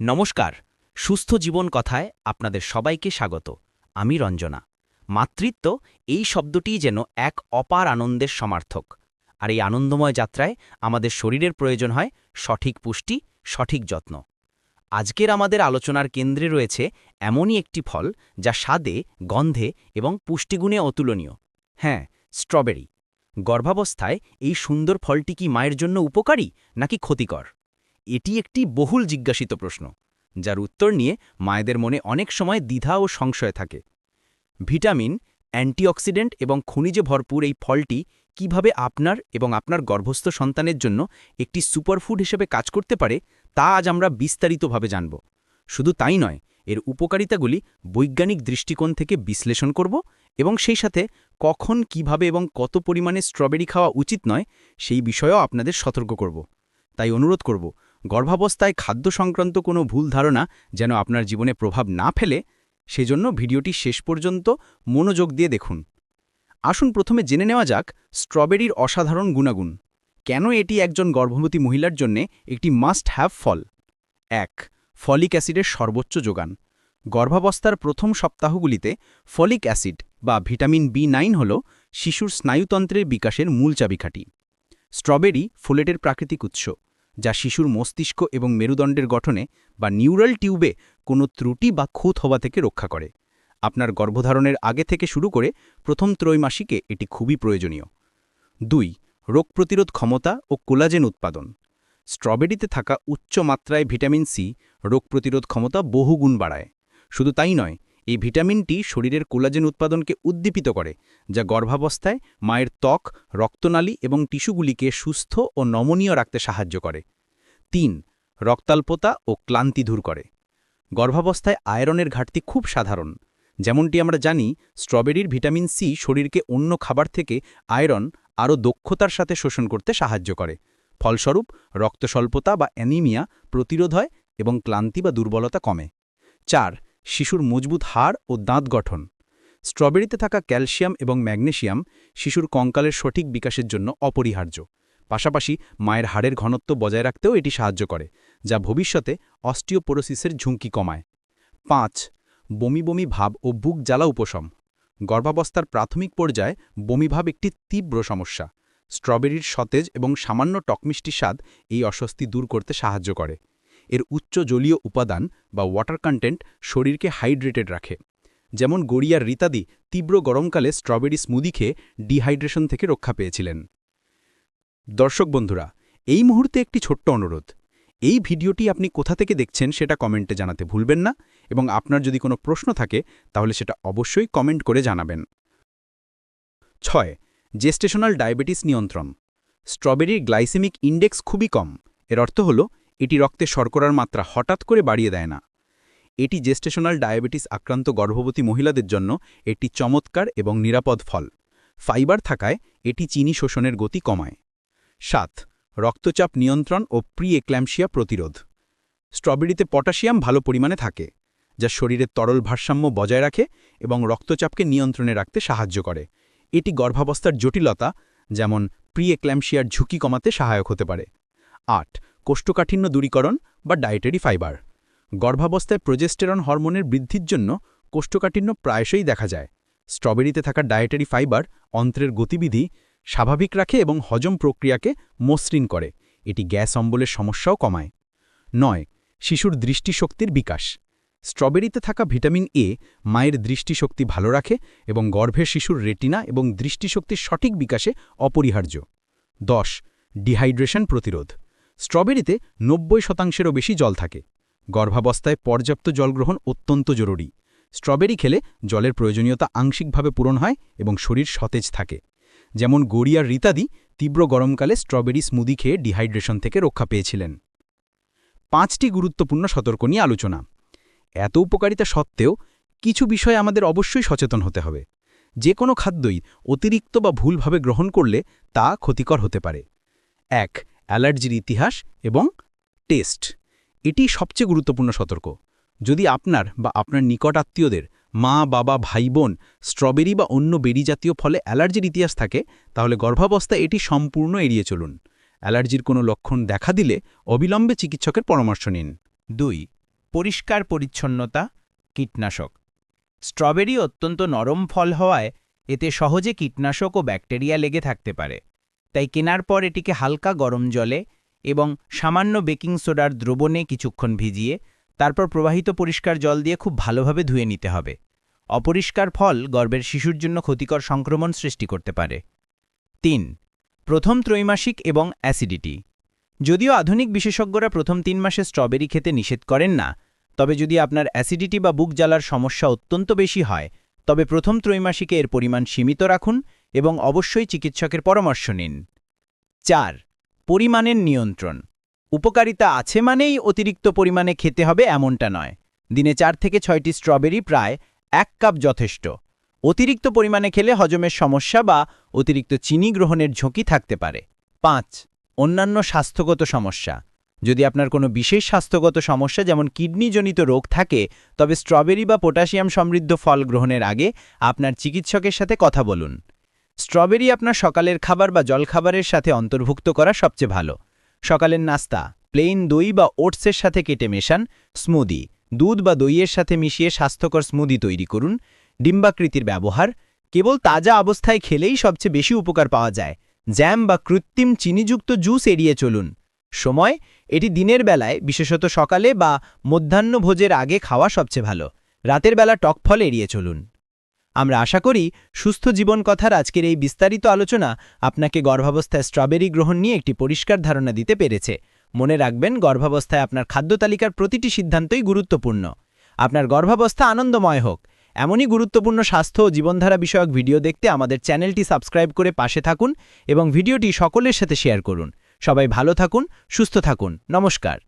নমস্কার, সুস্থ জীবন কথায় আপনাদের সবাইকে স্বাগত। আমি রঞ্জনা। মাতৃত্ব, এই শব্দটিই যেন এক অপার আনন্দের সমার্থক। আর এই আনন্দময় যাত্রায় আমাদের শরীরের প্রয়োজন হয় সঠিক পুষ্টি, সঠিক যত্ন। আজকের আমাদের আলোচনার কেন্দ্রে রয়েছে এমনই একটি ফল যা স্বাদে, গন্ধে এবং পুষ্টিগুণে অতুলনীয়। হ্যাঁ স্ট্রবেরি। গর্ভাবস্থায় এই সুন্দর ফলটি কি মায়ের জন্য উপকারী নাকি ক্ষতিকর? এটি একটি বহুল জিজ্ঞাসিত প্রশ্ন, যার উত্তর নিয়ে মায়েদের মনে অনেক সময় দ্বিধা ও সংশয় থাকে। ভিটামিন, অ্যান্টিঅক্সিডেন্ট এবং খনিজে ভরপুর এই ফলটি কীভাবে আপনার এবং আপনার গর্ভস্থ সন্তানের জন্য একটি সুপারফুড হিসেবে কাজ করতে পারে, তা আজ আমরা বিস্তারিতভাবে জানব। শুধু তাই নয়, এর উপকারিতাগুলি বৈজ্ঞানিক দৃষ্টিকোণ থেকে বিশ্লেষণ করব এবং সেই সাথে কখন, কীভাবে এবং কত পরিমাণে স্ট্রবেরি খাওয়া উচিত নয়, সেই বিষয়েও আপনাদের সতর্ক করব। তাই অনুরোধ করব গর্ভাবস্থায় খাদ্য সংক্রান্ত কোনো ভুল ধারণা যেন আপনার জীবনে প্রভাব না ফেলে, সেজন্য ভিডিওটি শেষ পর্যন্ত মনোযোগ দিয়ে দেখুন। আসুন প্রথমে জেনে নেওয়া যাক স্ট্রবেরির অসাধারণ গুণাগুণ। কেন এটি একজন গর্ভবতী মহিলার জন্য একটি মাস্ট হ্যাভ ফল? এক, ফলিক অ্যাসিডের সর্বোচ্চ যোগান। গর্ভাবস্থার প্রথম সপ্তাহগুলিতে ফলিক অ্যাসিড বা ভিটামিন বি নাইন হল শিশুর স্নায়ুতন্ত্রের বিকাশের মূল চাবিকাঠি। স্ট্রবেরি ফোলেটের প্রাকৃতিক উৎস। যা শিশুর মস্তিষ্ক এবং মেরুদণ্ডের গঠনে বা নিউরাল টিউবে কোনো ত্রুটি বা খুঁত হওয়া থেকে রক্ষা করে। আপনার গর্ভধারণের আগে থেকে শুরু করে প্রথম ত্রৈমাসিকে এটি খুবই প্রয়োজনীয়। দুই, রোগ প্রতিরোধ ক্ষমতা ও কোলাজেন উৎপাদন। স্ট্রবেরিতে থাকা উচ্চ মাত্রায় ভিটামিন সি রোগ প্রতিরোধ ক্ষমতা বহুগুণ বাড়ায়। শুধু তাই নয় এই ভিটামিনটি শরীরের কোলাজেন উৎপাদনকে উদ্দীপিত করে, যা গর্ভাবস্থায় মায়ের ত্বক, রক্তনালী এবং টিস্যুগুলিকে সুস্থ ও নমনীয় রাখতে সাহায্য করে। তিন, রক্তাল্পতা ও ক্লান্তি দূর করে। গর্ভাবস্থায় আয়রনের ঘাটতি খুব সাধারণ। যেমনটি আমরা জানি, স্ট্রবেরির ভিটামিন সি শরীরকে অন্য খাবার থেকে আয়রন আরও দক্ষতার সাথে শোষণ করতে সাহায্য করে। ফলস্বরূপ, রক্তস্বল্পতা বা অ্যানিমিয়া প্রতিরোধ হয় এবং ক্লান্তি বা দুর্বলতা কমে। চার শিশুর মজবুত হাড় ও দাঁত গঠন। স্ট্রবেরিতে থাকা ক্যালসিয়াম এবং ম্যাগনেসিয়াম শিশুর কঙ্কালের সঠিক বিকাশের জন্য অপরিহার্য। পাশাপাশি মায়ের হাড়ের ঘনত্ব বজায় রাখতেও এটি সাহায্য করে, যা ভবিষ্যতে অস্টিওপোরোসিসের ঝুঁকি কমায়। পাঁচ, বমি বমি ভাব ও বুক জ্বালা উপশম। গর্ভাবস্থার প্রাথমিক পর্যায়ে বমিভাব একটি তীব্র সমস্যা। স্ট্রবেরির সতেজ এবং সামান্য টকমিষ্টি স্বাদ এই অস্বস্তি দূর করতে সাহায্য করে। এর উচ্চ জলীয় উপাদান বা ওয়াটার কন্টেন্ট শরীরকে হাইড্রেটেড রাখে। যেমন গড়িয়ার রিতাদি তীব্র গরমকালে স্ট্রবেরি স্মুদি খেয়ে ডিহাইড্রেশন থেকে রক্ষা পেয়েছিলেন। দর্শক বন্ধুরা, এই মুহূর্তে একটি ছোট্ট অনুরোধ। এই ভিডিওটি আপনি কোথা থেকে দেখছেন সেটা কমেন্টে জানাতে ভুলবেন না এবং আপনার যদি কোনো প্রশ্ন থাকে, তাহলে সেটা অবশ্যই কমেন্ট করে জানাবেন। ছয় জেস্টেশনাল ডায়াবেটিস নিয়ন্ত্রণ। স্ট্রবেরির গ্লাইসেমিক ইন্ডেক্স খুবই কম। এর অর্থ হল এটি রক্তে শর্করার মাত্রা হঠাৎ করে বাড়িয়ে দেয় না। এটি জেস্টেশনাল ডায়াবেটিস আক্রান্ত গর্ভবতী মহিলাদের জন্য একটি চমৎকার এবং নিরাপদ ফল। ফাইবার থাকায় এটি চিনি শোষণের গতি কমায়। সাত, রক্তচাপ নিয়ন্ত্রণ ও প্রি এক্ল্যাম্পসিয়া প্রতিরোধ। স্ট্রবেরিতে পটাশিয়াম ভালো পরিমাণে থাকে, যা শরীরের তরল ভারসাম্য বজায় রাখে এবং রক্তচাপকে নিয়ন্ত্রণে রাখতে সাহায্য করে। এটি গর্ভাবস্থার জটিলতা, যেমন প্রি এক্ল্যাম্পসিয়ার ঝুঁকি কমাতে সহায়ক হতে পারে। আট কোষ্ঠকাঠিন্য দূরীকরণ বা ডায়েটারি ফাইবার গর্ভাবস্থায় প্রোজেস্টেরন হরমোনের বৃদ্ধির জন্য কোষ্ঠকাঠিন্য প্রায়শই দেখা যায়। স্ট্রবেরিতে থাকা ডায়েটারি ফাইবার অন্ত্রের গতিবিধি স্বাভাবিক রাখে এবং হজম প্রক্রিয়াকে মসৃণ করে। এটি গ্যাস অম্বলের সমস্যাও কমায়। নয়, শিশুর দৃষ্টিশক্তির বিকাশ। স্ট্রবেরিতে থাকা ভিটামিন এ মায়ের দৃষ্টিশক্তি ভালো রাখে এবং গর্ভের শিশুর রেটিনা এবং দৃষ্টিশক্তির সঠিক বিকাশে অপরিহার্য। দশ ডিহাইড্রেশন প্রতিরোধ। স্ট্রবেরিতে নব্বই শতাংশেরও বেশি জল থাকে। গর্ভাবস্থায় পর্যাপ্ত জল গ্রহণ অত্যন্ত জরুরি। স্ট্রবেরি খেলে জলের প্রয়োজনীয়তা আংশিকভাবে পূরণ হয় এবং শরীর সতেজ থাকে। যেমন গড়িয়ার রিতাদি তীব্র গরমকালে স্ট্রবেরি স্মুদি খেয়ে ডিহাইড্রেশন থেকে রক্ষা পেয়েছিলেন। পাঁচটি গুরুত্বপূর্ণ সতর্ক নিয়ে আলোচনা। এত উপকারিতা সত্ত্বেও কিছু বিষয়ে আমাদের অবশ্যই সচেতন হতে হবে। যে কোনো খাদ্যই অতিরিক্ত বা ভুলভাবে গ্রহণ করলে তা ক্ষতিকর হতে পারে। এক অ্যালার্জির ইতিহাস এবং টেস্ট। এটি সবচেয়ে গুরুত্বপূর্ণ সতর্ক। যদি আপনার বা আপনার নিকট আত্মীয়দের মা, বাবা ভাই বোন স্ট্রবেরি বা অন্য বেরি জাতীয় ফলে অ্যালার্জির ইতিহাস থাকে, তাহলে গর্ভাবস্থায় এটি সম্পূর্ণ এড়িয়ে চলুন। অ্যালার্জির কোনো লক্ষণ দেখা দিলে অবিলম্বে চিকিৎসকের পরামর্শ নিন। দুই, পরিষ্কার পরিচ্ছন্নতা, কীটনাশক। স্ট্রবেরি অত্যন্ত নরম ফল হওয়ায় এতে সহজে কীটনাশক ও ব্যাকটেরিয়া লেগে থাকতে পারে। তাই কেনার পর এটিকে হালকা গরম জলে এবং সামান্য বেকিং সোডার দ্রবণে কিছুক্ষণ ভিজিয়ে, তারপর প্রবাহিত পরিষ্কার জল দিয়ে খুব ভালোভাবে ধুয়ে নিতে হবে। অপরিষ্কার ফল গর্ভের শিশুর জন্য ক্ষতিকর সংক্রমণ সৃষ্টি করতে পারে। তিন, প্রথম ত্রৈমাসিক এবং অ্যাসিডিটি। যদিও আধুনিক বিশেষজ্ঞরা প্রথম তিন মাসে স্ট্রবেরি খেতে নিষেধ করেন না, তবে যদি আপনার অ্যাসিডিটি বা বুক জ্বালার সমস্যা অত্যন্ত বেশি হয়, তবে প্রথম ত্রৈমাসিকে এর পরিমাণ সীমিত রাখুন এবং অবশ্যই চিকিৎসকের পরামর্শ নিন। চার, পরিমাণের নিয়ন্ত্রণ। উপকারিতা আছে মানেই অতিরিক্ত পরিমাণে খেতে হবে এমনটা নয়। দিনে চার থেকে ছয়টি স্ট্রবেরি প্রায় এক কাপ যথেষ্ট। অতিরিক্ত পরিমাণে খেলে হজমের সমস্যা বা অতিরিক্ত চিনি গ্রহণের ঝুঁকি থাকতে পারে। পাঁচ, অন্যান্য স্বাস্থ্যগত সমস্যা। যদি আপনার কোনো বিশেষ স্বাস্থ্যগত সমস্যা যেমন কিডনিজনিত রোগ থাকে, তবে স্ট্রবেরি বা পটাশিয়াম সমৃদ্ধ ফল গ্রহণের আগে আপনার চিকিৎসকের সাথে কথা বলুন। স্ট্রবেরি আপনার সকালের খাবার বা জলখাবারের সাথে অন্তর্ভুক্ত করা সবচেয়ে ভালো। সকালের নাস্তা প্লেন দই বা ওটসের সাথে কেটে মেশান স্মুদি দুধ বা দইয়ের সাথে মিশিয়ে স্বাস্থ্যকর স্মুদি তৈরি করুন। ডিম্বাকৃতির ব্যবহার, কেবল তাজা অবস্থায় খেলেই সবচেয়ে বেশি উপকার পাওয়া যায়। জ্যাম বা কৃত্রিম চিনিযুক্ত জুস এড়িয়ে চলুন। সময়, এটি দিনের বেলায়, বিশেষত সকালে বা মধ্যাহ্নভোজের আগে খাওয়া সবচেয়ে ভালো। রাতের বেলা টক ফল এড়িয়ে চলুন। আমরা আশা করি সুস্থ জীবন কথার আজকের এই বিস্তারিত আলোচনা আপনাকে গর্ভাবস্থায় স্ট্রবেরি গ্রহণ নিয়ে একটি পরিষ্কার ধারণা দিতে পেরেছে। মনে রাখবেন, গর্ভাবস্থায় আপনার খাদ্য তালিকার প্রতিটি সিদ্ধান্তই গুরুত্বপূর্ণ। আপনার গর্ভাবস্থা আনন্দময় হোক। এমনই গুরুত্বপূর্ণ স্বাস্থ্য ও জীবনধারা বিষয়ক ভিডিও দেখতে আমাদের চ্যানেলটি সাবস্ক্রাইব করে পাশে থাকুন এবং ভিডিওটি সকলের সাথে শেয়ার করুন। সবাই ভালো থাকুন, সুস্থ থাকুন। নমস্কার।